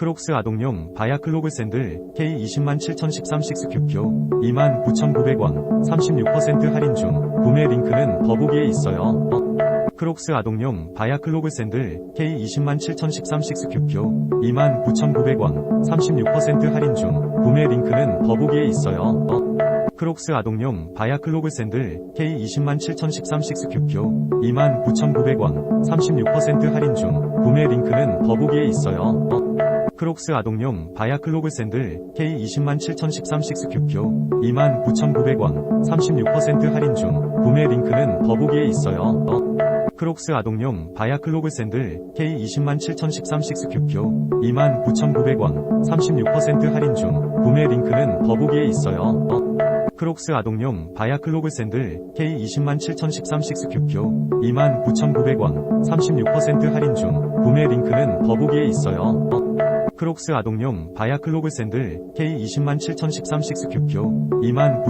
크록스 아동용 바야클로그 샌들 K20만 7013 식스큐큐 29,900원 36% 할인 중 구매 링크는 더보기에 있어요. 크록스 아동용 바야클로그 샌들 K20만 7013 식스큐큐 29,900원 36% 할인 중 구매 링크는 더보기에 있어요. 크록스 아동용 바야클로그 샌들 K20만 7013 식스큐큐 29,900원 36% 할인 중 구매 링크는 더보기에 있어요. 크록스 아동용 바야클로그 샌들 K20만 7013 식스큐큐 29,900원 36% 할인 중 구매 링크는 더보기에 있어요. 크록스 아동용 바야클로그 샌들 K20만 7013 식스큐큐 29,900원 36% 할인 중 구매 링크는 더보기에 있어요. 크록스 아동용 바야클로그 샌들 K20만 7013 식스큐큐 29,900원 36% 할인 중 구매 링크는 더보기에 있어요. 크록스 아동용 바야클로그 샌들 K20만 7013 식스큐큐 2 9